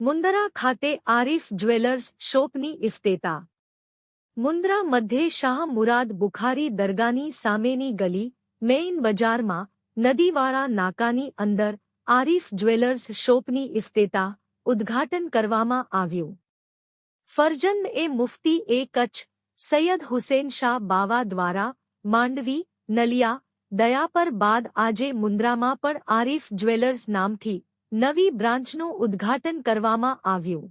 મુંદરા ખાતે આરિફ જ્વેલર્સ શોપની ઇફ્તેતા. મુંદ્રા મધ્યે શાહ મુરાદ બુખારી દરગાની સામેની ગલી, મેઇન બજારમાં, નદીવાળા નાકાની અંદર, આરિફ જ્વેલર્સ શોપની ઇફ્તેતા ઉદ્ઘાટન કરવામાં આવ્યું. ફરજન એ મુફતી એ કચ્છ સૈયદ હુસેન શાહ બાવા દ્વારા માંડવી, નલિયા દયાપર બાદ આજે મુન્દ્રામાં પણ આરિફ જ્વેલર્સ નામથી નવી બ્રાન્ચનું ઉદ્ઘાટન કરવામાં આવ્યું.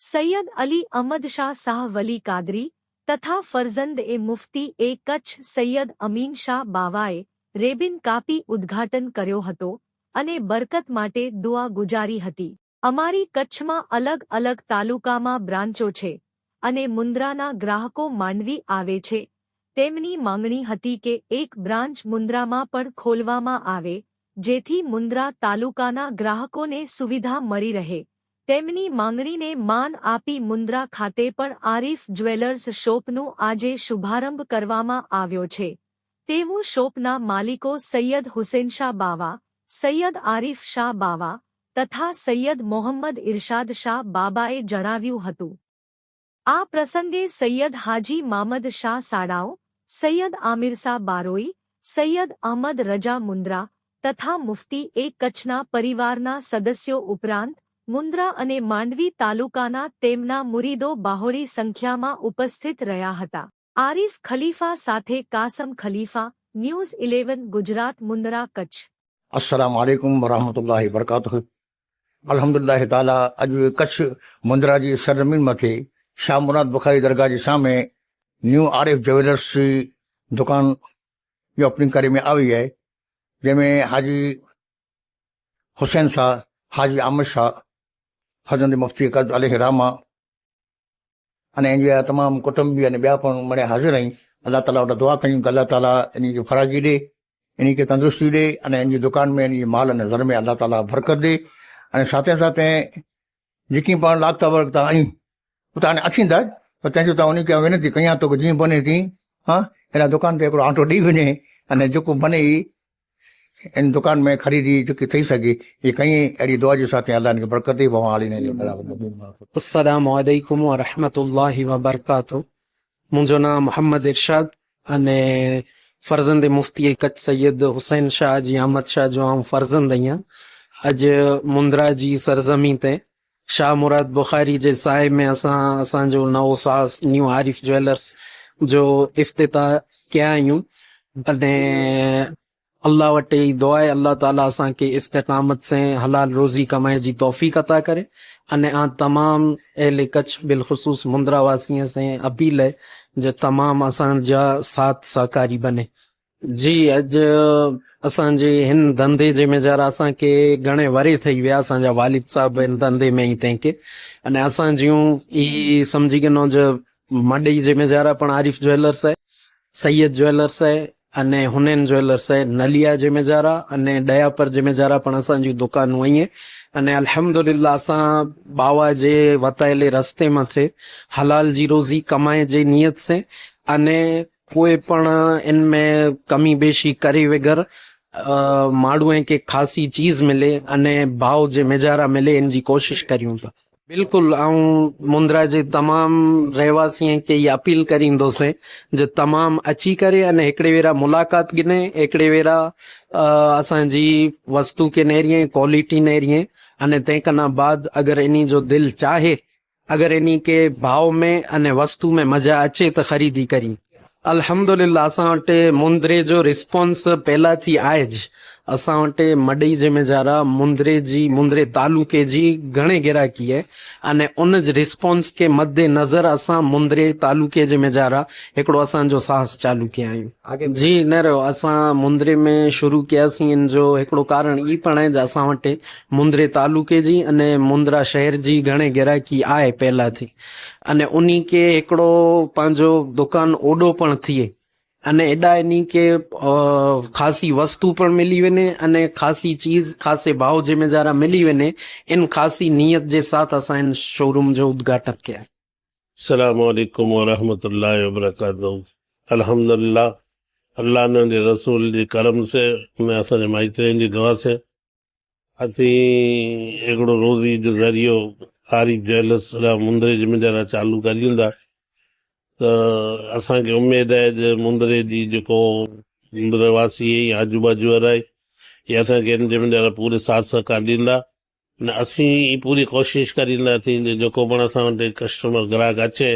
સૈયદ અલી અહમદ શાહ શાહ વલી કાદરી તથા ફરઝંદ એ મુફતી એ કચ્છ સૈયદ અમીન શાહ બાવાએ રેબિન કાપી ઉદ્ઘાટન કર્યો હતો અને બરકત માટે દુઆ ગુજારી હતી. અમારી કચ્છમાં અલગ અલગ તાલુકામાં બ્રાન્ચો છે. અને મુન્દ્રાના ગ્રાહકો માંડવી આવે છે. તેમની માંગણી હતી કે એક બ્રાન્ચ મુન્દ્રામાં પણ ખોલવામાં આવે, જેથી મુન્દ્રા તાલુકાના ગ્રાહકોને સુવિધા મળી રહે. તેમની માંગણીને માન આપી મુન્દ્રા ખાતે પણ આરીફ જ્વેલર્સ શોપનું આજે શુભારંભ કરવામાં આવ્યો છે. તેવું શોપના માલિકો સૈયદ હુસેન શાહ બાવા, સૈયદ આરિફ શાહ બાવા તથા સૈયદ મોહમ્મદ ઇરશાદ શાહ બાબાએ જણાવ્યું હતું. આ પ્રસંગે સૈયદ હાજી મામદ શાહ સાડાઓ, સૈયદ આમિર બારોઈ, સૈયદ અહમદ રજા મુન્દ્રા તથા મુફતી એ કચ્છના પરિવારના સદસ્યો ઉપરાંત મુન્દ્રા અને માંડવી તાલુકાના તેમના મુરીદો બાહોળી સંખ્યામાં ઉપસ્થિત રહ્યા હતા. આરીફ ખલીફા સાથે કાસમ ખલીફા, ન્યૂઝ ઇલેવન, ગુજરાત, મુન્દ્રા, કચ્છ. અસલામ આલેકુમ વરહમતુલ્લાહ વરકાત અલહમદુલ્લાહ તાલા આજે કચ્છ મુંદરા જે સરમીનમાંથી શામનાથ બખારી દરગાહજી સામે ન્યૂ આરિફ જ્વેલર્સની દુકાનની ઓપનિંગ કરીને આવી જાય જેમાં હાજી હુસૈન શાહ, હાજી આહમદ શાહ, હજરત મુફ્તી કદ અલી રામા અને એની તમામ કુટુંબી અને બ્યા પણ મને હાજર અહીં અલ્લાહ તાલા વટા દુઆ કयूं કે અલ્લાહ તાલા એની જે ફરાજી દે, એની કે તંદુરસ્તી દે અને એની દુકાન में એની માલ અને ધર્મે અલ્લાહ તાલા બરકત દે. અને સાથે સાથે જેકી પણ લાગતા વળગતા અહીં હું तव्हां अचींदा त तंहिंजो तव्हां उनखे वेनिती कयां थो जीअं बने थी हा हिन दुकान ते हिकिड़ो आटो ॾेई वञे अने जेको बने ई इन दुकान में ख़रीदी जेकी थी सघे इहे कई अहिड़ी दुआ जे साथ अलाह खे बरकत ई असलामकुम वरहमतुल्लाह वबरकातु मुंहिंजो नाम मोहम्मद इरशाद अने फर्ज़ंद मुफ़्ती कच्छ सैयद हुसैन शाह जी अहमद शाह जो आउं फर्ज़ंद आहियां अॼु मुंद्रा जी सरज़मी ते शाह मुराद बुखारी जे साए में असां असांजो नओं सास न्यू आरिफ ज्वेलर्स जो इफ़्तिताह कया आहियूं अने अल्लाह वटि ई दुआ आहे अल्लाह ताला असांखे इस्तिक़ामत से हलाल रोज़ी कमाइण जी तौफ़ीक़ अता करे अने आ तमाम अहले कच्छ बिलख़ुसूस मुंद्रा वासीअ से अपील है जो तमाम असांजा साथ सहकारी बने जी अॼु असांजे हिन धंधे जंहिंमें जा असांखे घणे वरी ठही विया असांजा वालिद साहिबु हिन धंधे में ई तंहिंखे अने असां जूं ई सम्झी कनो जो मडई जंहिंमें जा पण आरिफ ज्वेलर्स आहे सैयद ज्वेलर्स आहे અને હુનેન જ્વેલર્સ છે નલિયા જમેજારા અને દયાપર જમેજારા પણ અસાંજી દુકાન હોય અને અલ્હમ્દુલિલ્લાહ અસાં બાવા જે વતાયેલી રસ્તેમાં છે હલાલ જી રોઝી કમાય જે નિયત છે અને કોઈ પણ इनमें कमी बेशी करे वगैर माण्हूअ खे ख़ासी चीज़ मिले अने भाव जे मेजारा मिले इन जी कोशिश करियूं था बिल्कुलु ऐं मुंद्रा जे तमामु रहवासीअ खे इहा अपील करींदोसीं जो तमामु अची करे अने हिकिड़े भेरा मुलाक़ात गिने हिकिड़े भेरा अ, असांजी वस्तु खे नेरिए क्वालिटी नेरिए अने तंहिंखां बाद अगरि इन जो दिलि चाहे अगरि इन खे भाव में अने वस्तु में मज़ा अचे त ख़रीदी करी અલ્હમદુલિલ્લા અસાં વટે મુંદ્રેજો રિસ્પોન્સ પહેલાથી આય જ. અસાં વટೆ ಮಡೈ ಜಿಮೆ ಜಾರ ಮುಂದ್ರೆ ಜಿ ಮುಂದ್ರೆ ತಾಲೂಕೆ ಜಿ ઘણે गिराकी है અને ઉન જ રિસ્પોન્સ કે મધ્ય નજર અસાં મુંદ્રે તાલુકે ಜಿಮೆ ಜಾರ એકડો અસાં જો સાહસ ચાલુ કે આયું. જી ન રહ્યો અસાં મુંદ્રે મે શરૂ કિયા સી ઇન જો એકડો કારણ ઈ પણ હે જ. અસાં વટે મુંદ્રે તાલુકે જી અને મુંદ્રા શહેર જી ઘણે गिराकी આય પહેલાથી. અને ઉની કે એકડો પાંજો દુકાન ઓડો પણ પણ થઈએ. અને એડા એની કે ખાસી વસ્તુ પણ મિલી વene અને ખાસી ચીજ ખાસે ભાવ જે મેં જરા મિલી વene इन ખાસી નિયત જે સાથ અસા इन શોરૂમ જો ઉદ્ઘાટક કે સલામ અલૈકુમ વ રહમતુલ્લાહ વ બરકાતુહ અલ્હમ્દુલિલ્લાહ. અલ્લાહ ને રસૂલ, જી કરમ સે મે અસા માઇત્રેન જી ગવા સે આથી એકડો રોજી જો જરિયો સારી જેલસ સલામ મુંદરે જિમ્મેદારા ચાલુ કરી હુંદા त असांखे उमेदु आहे जे मुंद्रे जी जेको मुंद्रे वासी ऐं आजू बाजू वारा आहे इहे असांखे हिन जे मुंहिंजा पूरे साथ सहकार ॾींदा ने असीं पूरी कोशिशि करींदासीं जे जेको पण असां वटि कस्टमर ग्राहक अचे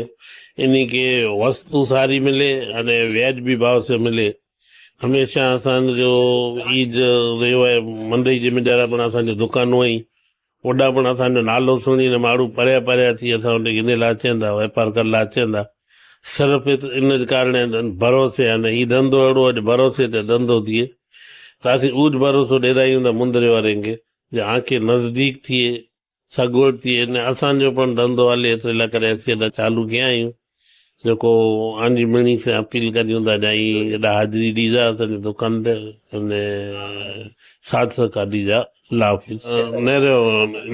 इन खे वस्तु सारी मिले अने वाजिबी भाव से मिले हमेशह असांजो ईद रहियो आहे मंडई जे मिजारा पण असांजो दुकानूं आहिनि ओॾा पण असांजो नालो सुञी माण्हू परियां परियां थी असां वटि इन लाइ अचनि था वापार करण लाइ अचनि था सिर्फ़ु इत- इन जे कारण भरोसे अने हीउ धंधो अहिड़ो अॼु भरोसे ते धंधो थिए त असीं उहो ज भरोसो ॾेरायूं था मुंदरे वारनि खे जे आंखे नज़दीक थिए सगवड़ थिए ने असांजो पण धंधो हले एतिरे लाइ करे असीं हेॾा चालू कया आहियूं जेको आंजी मिणी से अपील करियूं था जाई हेॾा हाज़िरी ॾींदा असांजे दुकान ते अने साथ सहकार ॾींदा लाभ नहरो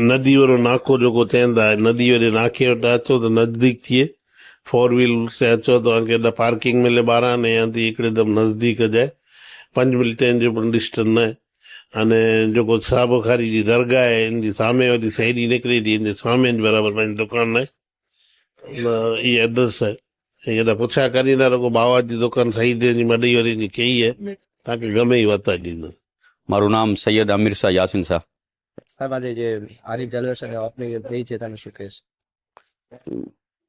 नदी वारो नाको जेको चवंदा नदी वारे नाके वटि अचो त नज़दीक थिए फोर व्हील से अचो त तव्हांखे हेॾा पार्किंग मिले ॿारहं ने या थी हिकदमि नज़दीक जाए पंज मिंटनि जो पण डिस्टेंस न आहे अने जेको साह बुखारी जी दरगाह आहे इन जी सामे वरी साइड निकिरे थी इन जे सामे जे बराबरि पंहिंजी दुकान आहे त इहा एड्रेस आहे ऐं हेॾा पुछा करींदा रुगो बाबा जी दुकान सही जी मॾई वरी जी कई आहे तव्हांखे ગમે એ વતા ॾींदो મારું નામ સૈયદ અમીર શાહ યાસીન શાહ સાહેબ આજે જે આરિફ જલવેશ અને આપની થઈ છે તમે શું કહેશો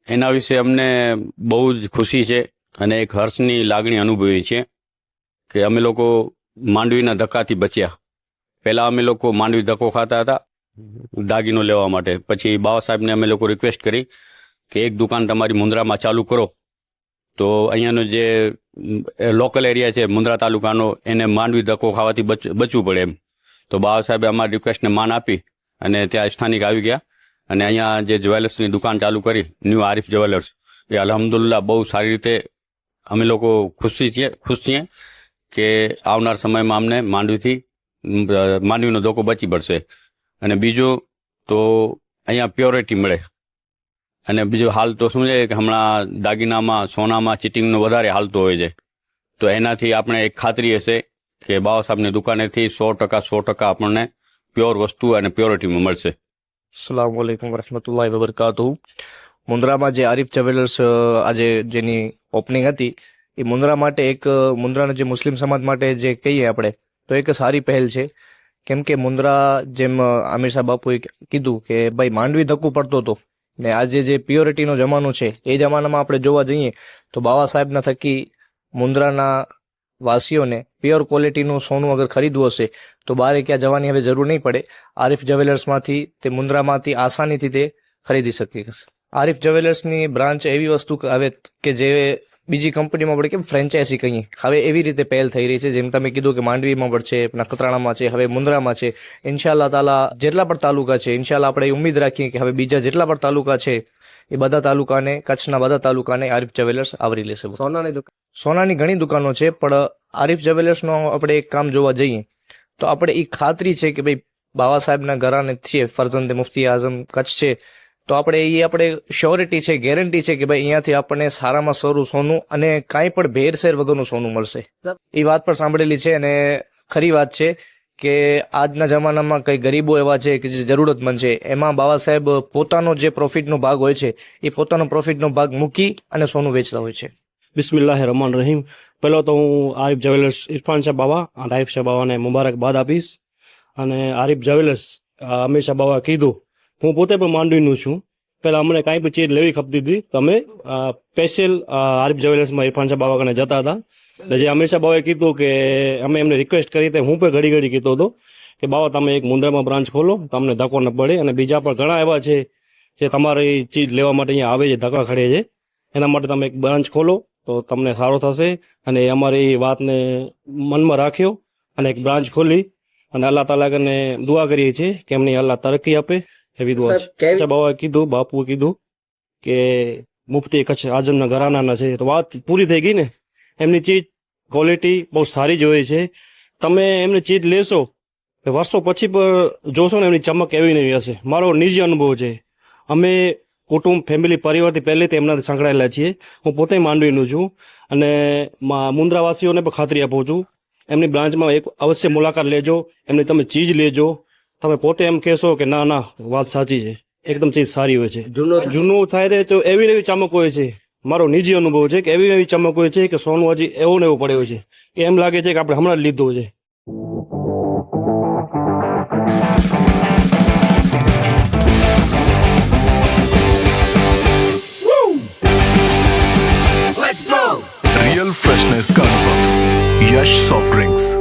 એના વિશે અમને બહુ જ ખુશી છે અને એક હર્ષની લાગણી અનુભવી છે કે અમે લોકો માંડવીના ધક્કાથી બચ્યા. પહેલાં અમે લોકો માંડવી ધક્કો ખાતા હતા, દાગીનો લેવા માટે. પછી બાબા સાહેબને અમે લોકો રિક્વેસ્ટ કરી કે એક દુકાન તમારી મુન્દ્રામાં ચાલુ કરો. તો અહીંયાનો જે લોકલ એરિયા છે મુન્દ્રા તાલુકાનો, એને માંડવી ધક્કો ખાવાથી બચ, બચવું પડે એમ. તો બાબા સાહેબે અમારી રિક્વેસ્ટને માન આપી અને ત્યાં સ્થાનિક આવી ગયા. અને અહીંયા જે જ્વેલર્સની દુકાન ચાલુ કરી, ન્યૂ આરિફ જ્વેલર્સ, એ અલહમદુલ્લા બહુ સારી રીતે અમે લોકો ખુશી છીએ, ખુશ છીએ કે આવનાર સમયમાં અમને માંડવીથી માંડવીનો ધોકો બચી પડશે. અને બીજું તો અહીંયા પ્યોરિટી મળે. અને બીજું હાલ તો શું છે કે હમણાં દાગીનામાં, સોનામાં ચીટિંગનો વધારે હાલતો હોય છે. તો એનાથી આપણે એક ખાતરી હશે કે બાબા સાહેબની દુકાનેથી સો ટકા સો ટકા આપણને પ્યોર વસ્તુ અને પ્યોરિટીમાં મળશે. અસલામ વાલેકુમ વરહમતુલ્લાહિ વબરકાતુ મુન્દ્રામાં જે આરિફ જ્વેલર્સ આજે જેની ઓપનિંગ હતી, એ મુન્દ્રા માટે એક મુન્દ્રાના જે મુસ્લિમ સમાજ માટે જે કહીએ આપણે, તો એક સારી પહેલ છે. કેમ કે મુન્દ્રા જેમ આમિર સાહેબ બાપુએ કીધું કે, ભાઈ, માંડવી ધક્કું પડતો હતો. ને આજે જે પ્યોરિટીનો જમાનો છે, એ જમાનામાં આપણે જોવા જઈએ, તો બાબા સાહેબના થકી મુન્દ્રાના વાસીઓને પ્યોર ક્વોલિટીનું સોનું અગર ખરીદવું હશે, તો બહાર ક્યાં જવાની હવે જરૂર નહીં પડે. આરિફ જ્વેલર્સમાંથી તે મુન્દ્રામાંથી આસાનીથી તે ખરીદી શકે આરિફ જ્વેલર્સની બ્રાન્ચ એવી વસ્તુ આવે કે જે બીજી કંપનીમાં આપણે કેમ ફ્રેન્ચાઇઝી કહીએ? હવે એવી રીતે પહેલ થઈ રહી છે જેમ તમે કીધું કે માંડવીમાં પણ છે નખત્રાણામાં છે હવે મુન્દ્રામાં છે. ઇન્શાલ્લાહ તાલા જેટલા પણ તાલુકા છે ઇન્શાલ્લાહ આપણે ઉમ્મીદ રાખીએ કે હવે બીજા જેટલા પણ તાલુકા છે એ બધા તાલુકાને કચ્છના બધા તાલુકાને આરિફ જ્વેલર્સ આવરી લેશે. સોનાની દુકાન. સોનાની ઘણી દુકાનો છે પણ આરિફ જ્વેલર્સનો આપણે એક કામ જોવા જઈએ તો આપણે એ ખાતરી છે કે ભાઈ બાબા સાહેબના ઘરાને છીએ ફરજંદ મુફ્તી આઝમ કચ્છ છે તો આપણે એ આપણે શ્યોરિટી છે ગેરંટી છે કે ભાઈ અહીંયાથી આપણને સારામાં સારું સોનું અને કાંઈ પણ ભેરસેર વગરનું સોનું મળશે. એ વાત પણ સાંભળેલી છે અને ખરી વાત છે કે આજના જમાનામાં કઈ ગરીબો એવા છે કે જે જરૂરતમંદ છે એમાં બાબા સાહેબ પોતાનો જે પ્રોફિટનો ભાગ હોય છે એ પોતાનો પ્રોફિટનો ભાગ મૂકી અને સોનું વેચતા હોય છે. બિસ્મિલ્લાહ રહમાન રહીમ. પહેલો તો હું આરિફ જ્વેલર્સ ઇરફાન શાહ બાવા અને આરીફ શાહ બાબાને મુબારકબાદ આપીશ. અને આરિફ જ્વેલર્સ શાહ બાવા કીધું હું પોતે પણ માંડવીનું છું. પહેલાં અમને કાંઈ પણ ચીજ લેવી ખપતી હતી. તો અમે સ્પેશિયલ આરિફ જ્વેલર્સમાં ઇરફાન શાહ બાવા કને જતા હતા. એટલે જે અમીર શાહ બાવાએ કીધું કે અમે એમને રિક્વેસ્ટ કરી તે હું પણ ઘડી ઘડી કીધો હતો કે, બાવા, તમે એક મુંદ્રામાં બ્રાન્ચ ખોલો, તમને ધક્કો ન પડે અને બીજા પણ ઘણા એવા છે જે તમારી ચીજ લેવા માટે અહીંયા આવે છે, ધક્કા ખડે છે. એના માટે તમે એક બ્રાન્ચ ખોલો, તો તમને સારો થશે. અને અમારી વાતને મનમાં રાખ્યો અને એક બ્રાન્ચ ખોલી. અને અલ્લાહ તાલાકને દુઆ કરીએ છીએ કે એમની અલ્લાહ તરક્કી આપે. એવી દુઆ છે અચ્છા બાવા કીધું બાપુએ કીધું કે મુફતી કચ્છ આઝમના ઘરાનાના છે. તો વાત પૂરી થઈ ગઈ ને? એમની ચીજ ક્વોલિટી બહુ સારી જ હોય છે. તમે એમની ચીજ લેશો વર્ષો પછી પણ જોશો ને એમની ચમક એવી નહીં હશે. મારો નિજી અનુભવ છે. અમે કુટુંબ ફેમિલી પરિવારથી પહેલેથી એમનાથી સંકળાયેલા છીએ. હું પોતે માંડવીનું છું અને મુન્દ્રાવાસીઓને પણ ખાતરી આપું છું. એમની બ્રાન્ચમાં એક અવશ્ય મુલાકાત લેજો. એમની તમે ચીજ લેજો. તમે પોતે એમ કહેશો કે ના ના વાત સાચી છે. એકદમ ચીજ સારી હોય છે. જૂનું થાય છે તો એવી એવી ચમક હોય છે. મારો નિજી અનુભવ છે કે એવી એવી ચમક હોય છે કે સોનું હજી એવો ને એવો પડ્યો છે. એમ લાગે છે કે આપણે હમણાં જ લીધું છે. રિયલ ફ્રેશનેસ કા યશ સોફ્ટ ડ્રિંક્સ